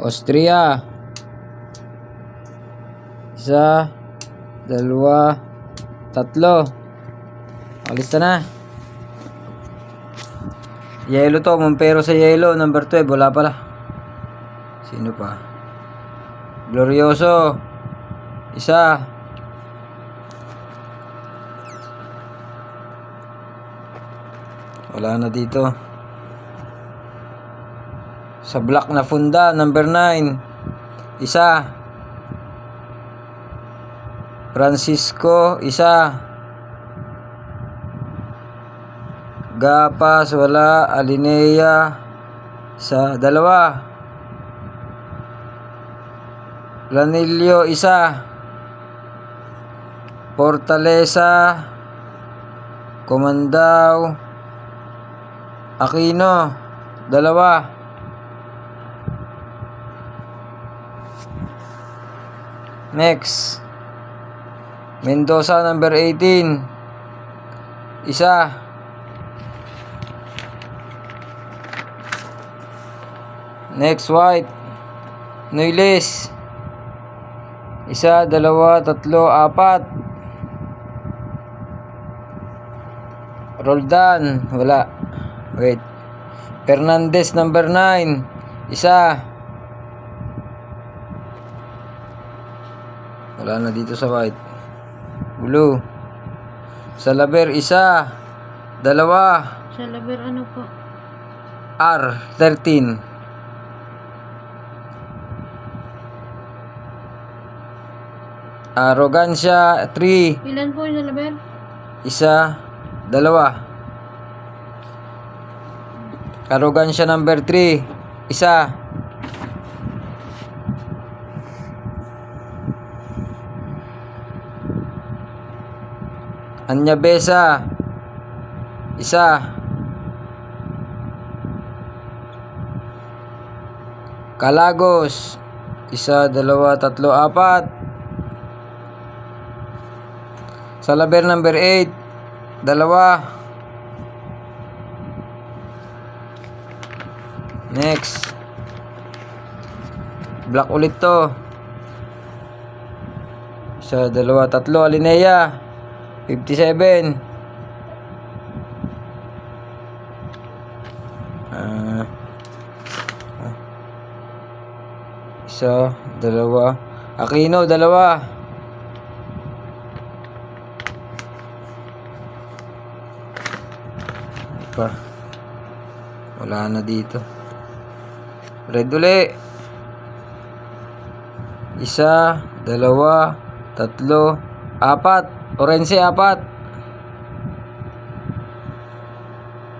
Austria. Isa, dalawa, tatlo. Alis na. Yelo to, Montero sa yelo, number 12, wala pala. Sino pa? Glorioso. Isa. Wala na dito. Sa black na funda, number 9. Isa. Francisco, isa. Gapas, wala. Alinea, sa dalawa. Lanillo, isa. Fortaleza, Comandao, Aquino, dalawa. Next. Mendoza number 18. Isa. Next white. Noiles. Isa, dalawa, tatlo, apat. Roldan, wala. Wait. Fernandez number 9. Isa. Wala na dito sa white. Blue. Salaber, isa. Dalawa. Sa laber ano po? R13. Arrogancia 3. Ilan po yung sa laber? Isa, dalawa. Arrogancia number 3. Isa. Anya Besa. Isa. Kalagos. Isa, dalawa, tatlo, apat. Salaber number 8. Dalawa. Next. Black ulit to. Isa, dalawa, tatlo. Alinea. 57. Ah. ah. Isa, dalawa. Aquino, dalawa. pa. Wala na dito. Red uli. Isa, dalawa, tatlo, apat. Orense, apat.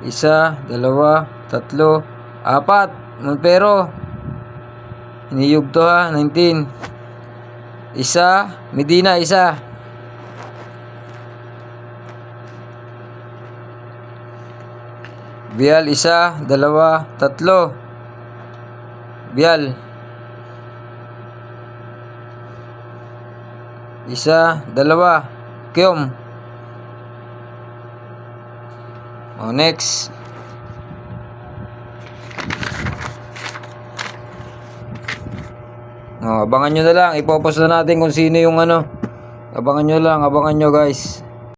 Isa, dalawa, tatlo, apat. Montero. Iniyog to ha, 19. Isa, Medina, isa. Bial isa, dalawa, tatlo. Bial. Isa, dalawa. Kiyom. O, next. O, abangan nyo na lang. Ipopost na natin kung sino yung ano. Abangan nyo lang, abangan nyo guys.